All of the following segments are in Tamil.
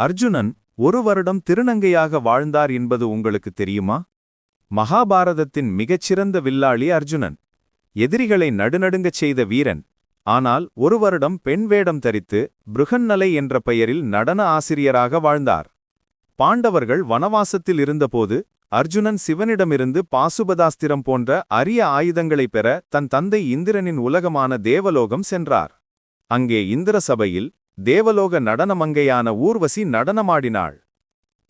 அர்ஜுனன் ஒரு வருடம் திருநங்கையாக வாழ்ந்தார் என்பது உங்களுக்கு தெரியுமா? மகாபாரதத்தின் மிகச்சிறந்த வில்லாளி அர்ஜுனன். எதிரிகளை நடுநடுங்கச் செய்த வீரன். ஆனால் ஒரு வருடம் பெண் வேடம் தரித்து பிருகன்னலை என்ற பெயரில் நடன ஆசிரியராக வாழ்ந்தார். பாண்டவர்கள் வனவாசத்தில் இருந்தபோது அர்ஜுனன் சிவனிடமிருந்து பாசுபதாஸ்திரம் போன்ற அரிய ஆயுதங்களைப் பெற தன் தந்தை இந்திரனின் உலகமான தேவலோகம் சென்றார். அங்கே இந்திர சபையில் தேவலோக நடனமங்கையான ஊர்வசி நடனமாடினாள்.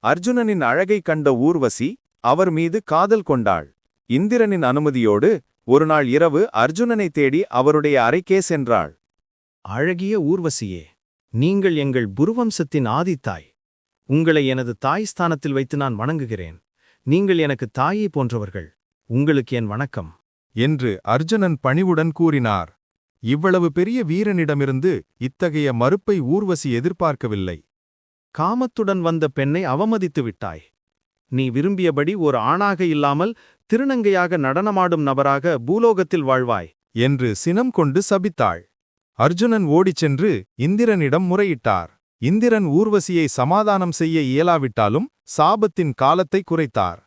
அர்ஜுனனின் அழகைக் கண்ட ஊர்வசி அவர் மீது காதல் கொண்டாள். இந்திரனின் அனுமதியோடு ஒருநாள் இரவு அர்ஜுனனை தேடி அவருடைய அறைக்கே சென்றாள். அழகிய ஊர்வசியே நீங்கள் எங்கள் புருவம்சத்தின் ஆதித்தாய். உங்களை எனது தாய் ஸ்தானத்தில் வைத்து நான் வணங்குகிறேன். நீங்கள் எனக்கு தாயை போன்றவர்கள். உங்களுக்கு என் வணக்கம். என்று அர்ஜுனன் பணிவுடன் கூறினார். இவ்வளவு பெரிய வீரனிடமிருந்து இத்தகைய மறுப்பை ஊர்வசி எதிர்பார்க்கவில்லை. காமத்துடன் வந்த பெண்ணை அவமதித்து விட்டாய். நீ விரும்பியபடி ஒரு ஆணாக இல்லாமல் திருநங்கையாக நடனமாடும் நபராக பூலோகத்தில் வாழ்வாய் என்று சினம் கொண்டு சபித்தாள். அர்ஜுனன் ஓடிச் சென்று இந்திரனிடம் முறையிட்டார். இந்திரன் ஊர்வசியை சமாதானம் செய்ய இயலாவிட்டாலும் சாபத்தின் காலத்தை குறைத்தார்.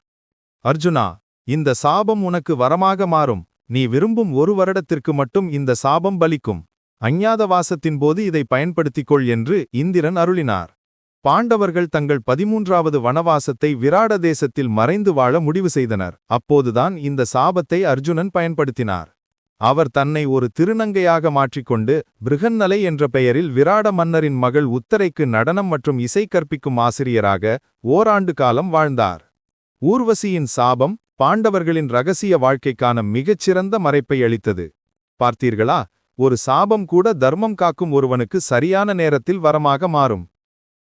அர்ஜுனா இந்த சாபம் உனக்கு வரமாக மாறும். நீ விரும்பும் ஒரு வருடத்திற்கு மட்டும் இந்த சாபம் பலிக்கும். அஞ்ஞாதவாசத்தின் போது இதை பயன்படுத்திக் கொள் என்று இந்திரன் அருளினார். பாண்டவர்கள் தங்கள் பதிமூன்றாவது வனவாசத்தை விராட தேசத்தில் மறைந்து வாழ முடிவு செய்தனர். அப்போதுதான் இந்த சாபத்தை அர்ஜுனன் பயன்படுத்தினார். அவர் தன்னை ஒரு திருநங்கையாக மாற்றிக்கொண்டு பிருகன்னலை என்ற பெயரில் விராட மன்னரின் மகள் உத்தரைக்கு நடனம் மற்றும் இசை கற்பிக்கும் ஆசிரியராக ஓராண்டு காலம் வாழ்ந்தார். ஊர்வசியின் சாபம் பாண்டவர்களின் ரகசிய வாழ்க்கைக்கான மிகச்சிறந்த மறைப்பை அளித்தது. பார்த்தீர்களா? ஒரு சாபம் கூட தர்மம் காக்கும் ஒருவனுக்கு சரியான நேரத்தில் வரமாக மாறும்.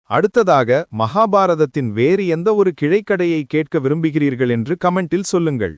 அடுத்ததாக மகாபாரதத்தின் வேறு எந்த ஒரு கிளைக்கடையை கேட்க விரும்புகிறீர்கள் என்று கமெண்டில் சொல்லுங்கள்.